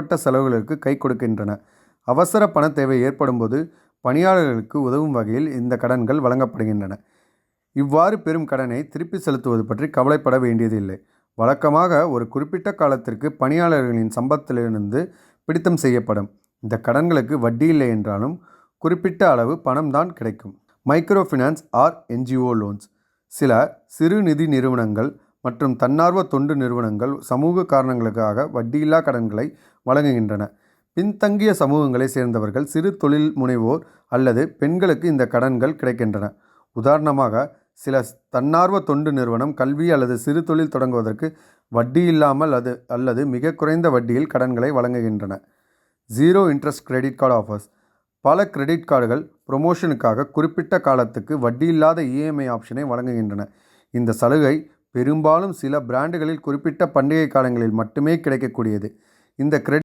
தேவைப்பட்ட செலவுகளுக்கு கை கொடுக்கின்றன. அவசர பண தேவை ஏற்படும்போது பணியாளர்களுக்கு உதவும் வகையில் இந்த கடன்கள் வழங்கப்படுகின்றன. இவ்வாறு பெறும் கடனை திருப்பி செலுத்துவது பற்றி கவலைப்பட வேண்டியதில்லை. வழக்கமாக ஒரு குறிப்பிட்ட காலத்திற்கு பணியாளர்களின் சம்பளத்திலிருந்து பிடித்தம் செய்யப்படும். இந்த கடன்களுக்கு வட்டி இல்லை என்றாலும் குறிப்பிட்ட அளவு பணம் தான் கிடைக்கும். Micro finance or NGO loans. சில சிறு நிதி நிறுவனங்கள் மற்றும் தன்னார்வ தொண்டு நிறுவனங்கள் சமூக காரணங்களுக்காக வட்டியில்லா கடன்களை வழங்குகின்றன. பின்தங்கிய சமூகங்களை சேர்ந்தவர்கள் சிறு தொழில் முனைவோர் அல்லது பெண்களுக்கு இந்த கடன்கள் கிடைக்கின்றன. உதாரணமாக சில தன்னார்வ தொண்டு நிறுவனம் கல்வி அல்லது சிறு தொழில் தொடங்குவதற்கு வட்டி இல்லாமல் அது அல்லது மிக குறைந்த வட்டியில் கடன்களை வழங்குகின்றன. Zero interest credit card offers பல கிரெடிட் கார்டுகள் ப்ரொமோஷனுக்காக குறிப்பிட்ட காலத்துக்கு வட்டியில்லாத இஎம்ஐ ஆப்ஷனை வழங்குகின்றன. இந்த சலுகை பெரும்பாலும் சில பிராண்டுகளில் குறிப்பிட்ட பண்டிகை காலங்களில் மட்டுமே கிடைக்கக்கூடியது. இந்த கிரெடிட்